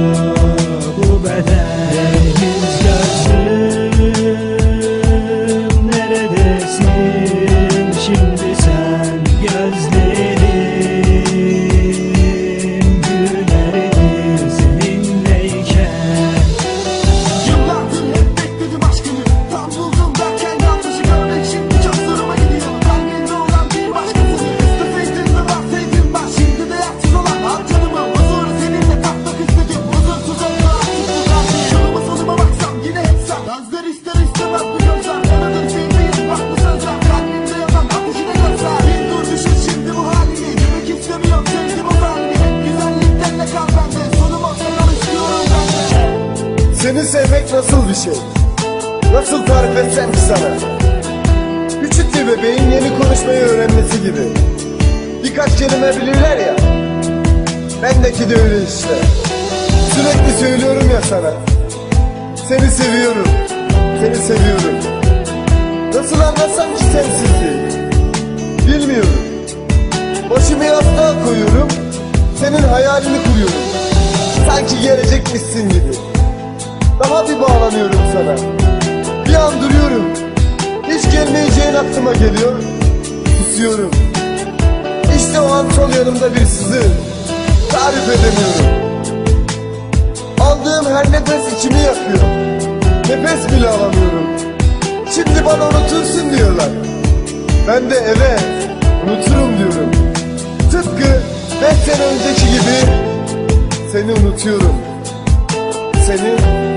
you. Seni sevmek nasıl bir şey? Nasıl tarif etsem ki sana? Küçük bebeğin yeni konuşmayı öğrenmesi gibi. Birkaç kelime bilirler ya. Bendeki de öyle işte. Sürekli söylüyorum ya sana. Seni seviyorum. Seni seviyorum. Nasıl anlatsam ki sensizliği? Bilmiyorum. Başımı yastığa koyuyorum. Senin hayalini kuruyorum. Sanki gelecekmişsin gibi. Daha bir bağlanıyorum sana. Bir an duruyorum. Hiç gelmeyeceğin aklıma geliyor. Susuyorum. İşte o an sol yanımda bir sızı. Tarif edemiyorum. Aldığım her nefes içimi yakıyor. Nefes bile alamıyorum. Şimdi bana unutursun diyorlar. Ben de evet unuturum diyorum. Tıpkı beş sene önceki gibi seni unutuyorum. Seni